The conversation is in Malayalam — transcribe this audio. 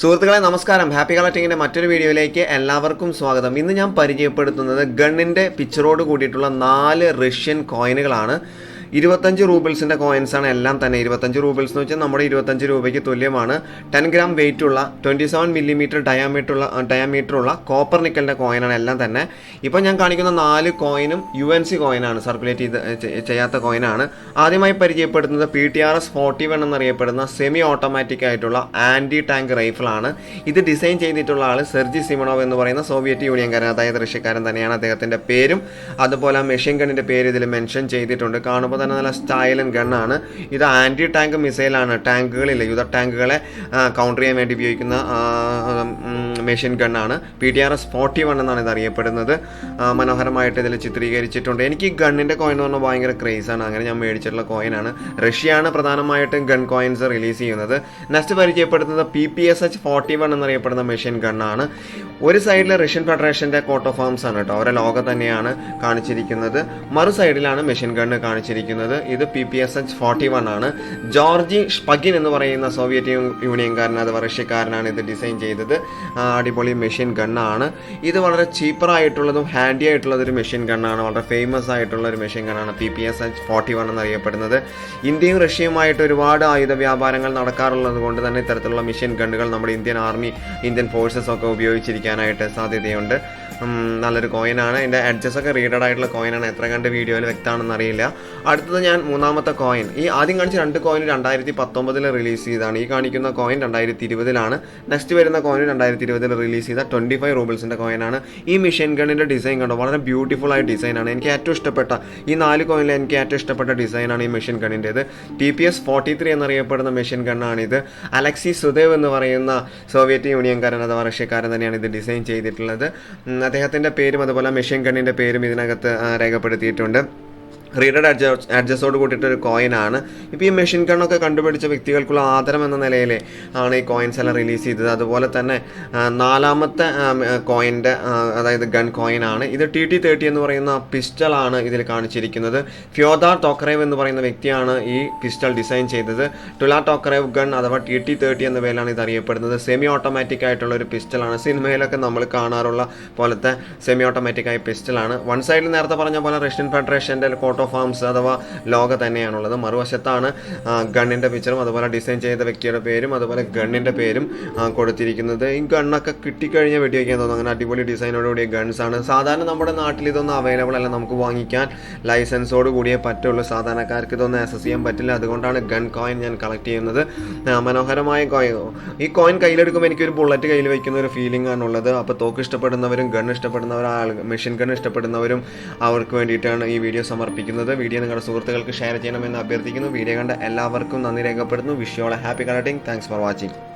സുഹൃത്തുക്കളെ നമസ്കാരം. ഹാപ്പി കളക്ടിങ്ങിന്റെ മറ്റൊരു വീഡിയോയിലേക്ക് എല്ലാവർക്കും സ്വാഗതം. ഇന്ന് ഞാൻ പരിചയപ്പെടുത്തുന്നത് ഗണ്ണിന്റെ പിക്ചറോട് കൂടിയിട്ടുള്ള നാല് റഷ്യൻ കോയിനുകളാണ് ഇരുപത്തഞ്ച് റൂബിൾസിന്റെ കോയിൻസാണ് എല്ലാം തന്നെ. ഇരുപത്തഞ്ച് റൂബിൾസ് എന്ന് വെച്ചാൽ നമ്മുടെ ഇരുപത്തഞ്ച് രൂപയ്ക്ക് തുല്യമാണ്. ടെൻ ഗ്രാം വെയിറ്റ് ഉള്ള ട്വന്റി സെവൻ മില്ലിമീറ്റർ ഡയാമീറ്റർ ഉള്ള ഡയാമീറ്റർ ഉള്ള കോപ്പർ നിക്കലിന്റെ കോയിനാണ് എല്ലാം തന്നെ. ഇപ്പോൾ ഞാൻ കാണിക്കുന്ന നാല് കോയിനും യു എൻ സി കോയിനാണ് സർക്കുലേറ്റ് ചെയ്ത് ചെയ്യാത്ത കോയിനാണ് ആദ്യമായി പരിചയപ്പെടുത്തുന്നത് P T R S forty one എന്നറിയപ്പെടുന്ന സെമി ഓട്ടോമാറ്റിക് ആയിട്ടുള്ള ആന്റി ടാങ്ക് റൈഫിളാണ് ഇത് ഡിസൈൻ ചെയ്തിട്ടുള്ള ആൾ സെർജി സിമണോവ് എന്ന് പറയുന്ന സോവിയറ്റ് യൂണിയൻകാരൻ അതായത് റഷ്യക്കാരൻ തന്നെയാണ് അദ്ദേഹത്തിന്റെ പേരും. അതുപോലെ ആ മെഷീൻ ഗണ്ണിന്റെ പേര് ഇതിൽ മെൻഷൻ ചെയ്തിട്ടുണ്ട്. കാണുമ്പോൾ തന്നെ നല്ല സ്റ്റൈലൻ ഗണ്ണാണ് ഇത് ആന്റി ടാങ്ക് മിസൈലാണ് ടാങ്കുകളില്ല യുദ്ധ ടാങ്കുകളെ കൗണ്ടർ ചെയ്യാൻ വേണ്ടി ഉപയോഗിക്കുന്ന machine ഗണ്ണാണ് P T R S forty one എന്നാണ് ഇത് അറിയപ്പെടുന്നത്. മനോഹരമായിട്ട് ഇതിൽ ചിത്രീകരിച്ചിട്ടുണ്ട്. എനിക്ക് ഈ ഗണ്ണിന്റെ കോയിൻ എന്ന് പറഞ്ഞാൽ ഭയങ്കര ക്രേസാണ് അങ്ങനെ ഞാൻ മേടിച്ചിട്ടുള്ള കോയിനാണ് റഷ്യയാണ് പ്രധാനമായിട്ടും ഗൺ കോയിൻസ് റിലീസ് ചെയ്യുന്നത്. നെക്സ്റ്റ് പരിചയപ്പെടുത്തുന്നത് P P S H forty one എന്നറിയപ്പെടുന്ന മെഷീൻ ഗണ്ണാണ് ഒരു സൈഡിൽ റഷ്യൻ ഫെഡറേഷന്റെ കോട്ട് ഓഫ് ആംസ് ആണ് കേട്ടോ. അവരുടെ ലോകം തന്നെയാണ് കാണിച്ചിരിക്കുന്നത്. മറു സൈഡിലാണ് മെഷീൻ ഗണ്ണ് കാണിച്ചിരിക്കുന്നത്. ഇത് P P S H forty one ആണ്. ജോർജി ഷ്പഗിൻ എന്ന് പറയുന്ന സോവിയറ്റ് യൂണിയൻകാരൻ അഥവാ റഷ്യക്കാരനാണ് ഇത് ഡിസൈൻ ചെയ്തത്. അടിപൊളി മെഷീൻ ഗണ്ണാണ് ഇത് വളരെ ചീപ്പറായിട്ടുള്ളതും ഹാൻഡി ആയിട്ടുള്ളതൊരു മെഷീൻ ഗണ്ണാണ് വളരെ ഫേമസ് ആയിട്ടുള്ള ഒരു machine ഗണ്ണാണ് P P S H forty one എന്നറിയപ്പെടുന്നത്. ഇന്ത്യയും റഷ്യയുമായിട്ട് ഒരുപാട് ആയുധ വ്യാപാരങ്ങൾ നടക്കാറുള്ളത് കൊണ്ട് തന്നെ ഇത്തരത്തിലുള്ള മെഷീൻ ഗണ്ണുകൾ നമ്മുടെ ഇന്ത്യൻ ആർമി ഇന്ത്യൻ ഫോഴ്സസ് ഒക്കെ ഉപയോഗിച്ചിരിക്കാനായിട്ട് സാധ്യതയുണ്ട്. നല്ലൊരു കോയിനാണ് ഇതിന്റെ അഡ്ജസ് ഒക്കെ റീഡഡ് ആയിട്ടുള്ള കോയിനാണ് എത്ര കണ്ട് വീഡിയോയിൽ വ്യക്തമാണെന്ന് അറിയില്ല. അടുത്തത് ഞാൻ മൂന്നാമത്തെ കോയിൻ ഈ ആദ്യം കാണിച്ച രണ്ട് കോയിൻ രണ്ടായിരത്തി പത്തൊമ്പതിൽ റിലീസ് ചെയ്താണ് ഈ കാണിക്കുന്ന കോയിൻ രണ്ടായിരത്തി ഇരുപതിലാണ് നെക്സ്റ്റ് വരുന്ന കോയിൻ രണ്ടായിരത്തി ഇരുപതിൽ റിലീസ് ചെയ്ത ട്വന്റി ഫൈവ് റൂബിൾസിന്റെ കോയിനാണ് ഈ മിഷൻ ഗണ്ണിന്റെ ഡിസൈൻ കണ്ടോ? വളരെ ബ്യൂട്ടിഫുൾ ആയ ഡിസൈനാണ് എനിക്ക് ഏറ്റവും ഇഷ്ടപ്പെട്ട ഈ നാല് കോയിനിൽ എനിക്ക് ഏറ്റവും ഇഷ്ടപ്പെട്ട ഡിസൈനാണ് ഈ machine ഗണ്ണിന്റേത് T P S forty three എന്നറിയപ്പെടുന്ന മെഷീൻ ഗണ്ണാണിത് അലക്സി സുദേവ് എന്ന് പറയുന്ന സോവിയറ്റ് യൂണിയൻകാരൻ അഥവാ റഷ്യക്കാരൻ തന്നെയാണ് ഇത് ഡിസൈൻ ചെയ്തിട്ടുള്ളത്. അദ്ദേഹത്തിന്റെ പേരും അതുപോലെ മെഷീൻ ഗണ്ണിന്റെ പേരും ഇതിനകത്ത് രേഖപ്പെടുത്തിയിട്ടുണ്ട്. റീഡഡ് അഡ്ജസ്റ്റ് അഡ്ജസ്റ്റോട് കൂട്ടിയിട്ട് ഒരു കോയിനാണ് ഇപ്പോൾ ഈ മെഷീൻ ഗണ്ണൊക്കെ കണ്ടുപിടിച്ച വ്യക്തികൾക്കുള്ള ആദരം എന്ന നിലയിൽ ആണ് ഈ കോയിൻസ് എല്ലാം റിലീസ് ചെയ്തത്. അതുപോലെ തന്നെ നാലാമത്തെ കോയിന്റെ അതായത് ഗൺ കോയിനാണ് ഇത് ടി ടി തേർട്ടി എന്ന് പറയുന്ന പിസ്റ്റളാണ് ഇതിൽ കാണിച്ചിരിക്കുന്നത്. ഫ്യോദാർ ടോക്കറേവ് എന്ന് പറയുന്ന വ്യക്തിയാണ് ഈ പിസ്റ്റൾ ഡിസൈൻ ചെയ്തത്. ടുലാ ടോക്കറേവ് ഗൺ അഥവാ ടി ടി തേർട്ടി എന്ന പേരിലാണ് ഇത് അറിയപ്പെടുന്നത്. സെമി ഓട്ടോമാറ്റിക് ആയിട്ടുള്ള ഒരു പിസ്റ്റളാണ് സിനിമയിലൊക്കെ നമ്മൾ കാണാറുള്ള പോലത്തെ സെമി ഓട്ടോമാറ്റിക് ആയ പിസ്റ്റളാണ് വൺ സൈഡിൽ നേരത്തെ പറഞ്ഞ പോലെ റഷ്യൻ ഫെഡറേഷന്റെ കോട്ട് ഓഫ് ആംസ് അഥവാ ലോഗ തന്നെയാണുള്ളത്. മറുവശത്താണ് ഗണ്ണിന്റെ പിക്ചറും അതുപോലെ ഡിസൈൻ ചെയ്ത വ്യക്തിയുടെ പേരും അതുപോലെ ഗണ്ണിന്റെ പേരും കൊടുത്തിരിക്കുന്നത്. ഈ ഗണ്ണൊക്കെ കിട്ടിക്കഴിഞ്ഞാൽ വെടിവെക്കാൻ തോന്നുന്നു അങ്ങനെ അടിപൊളി ഡിസൈനോടുകൂടിയ ഗൺസ് ആണ്. സാധാരണ നമ്മുടെ നാട്ടിൽ ഇതൊന്നും അവൈലബിൾ അല്ല നമുക്ക് വാങ്ങിക്കാൻ. ലൈസൻസോട് കൂടിയേ പറ്റുള്ളൂ. സാധാരണക്കാർക്ക് ഇതൊന്നും ആക്സസ് ചെയ്യാൻ പറ്റില്ല. അതുകൊണ്ടാണ് ഗൺ കോയിൻ ഞാൻ കളക്ട് ചെയ്യുന്നത്. മനോഹരമായ കോയിൻ ഈ കോയിൻ കയ്യിലെടുക്കുമ്പോൾ എനിക്കൊരു ബുള്ളറ്റ് കയ്യിൽ വയ്ക്കുന്ന ഒരു ഫീലിംഗ് ആണുള്ളത് അപ്പോൾ തോക്ക് ഇഷ്ടപ്പെടുന്നവരും ഗൺ ഇഷ്ടപ്പെടുന്നവരും മെഷീൻ ഗൺ ഇഷ്ടപ്പെടുന്നവരും അവർക്ക് വേണ്ടിയിട്ടാണ് ഈ വീഡിയോ സമർപ്പിക്കുന്നത്. വീഡിയോ നിങ്ങളുടെ സുഹൃത്തുക്കൾക്ക് ഷെയർ ചെയ്യണമെന്ന് അഭ്യർത്ഥിക്കുന്നു. വീഡിയോ കണ്ട എല്ലാവർക്കും നന്ദി രേഖപ്പെടുന്നു വിഷയോളെ happy connecting thanks for watching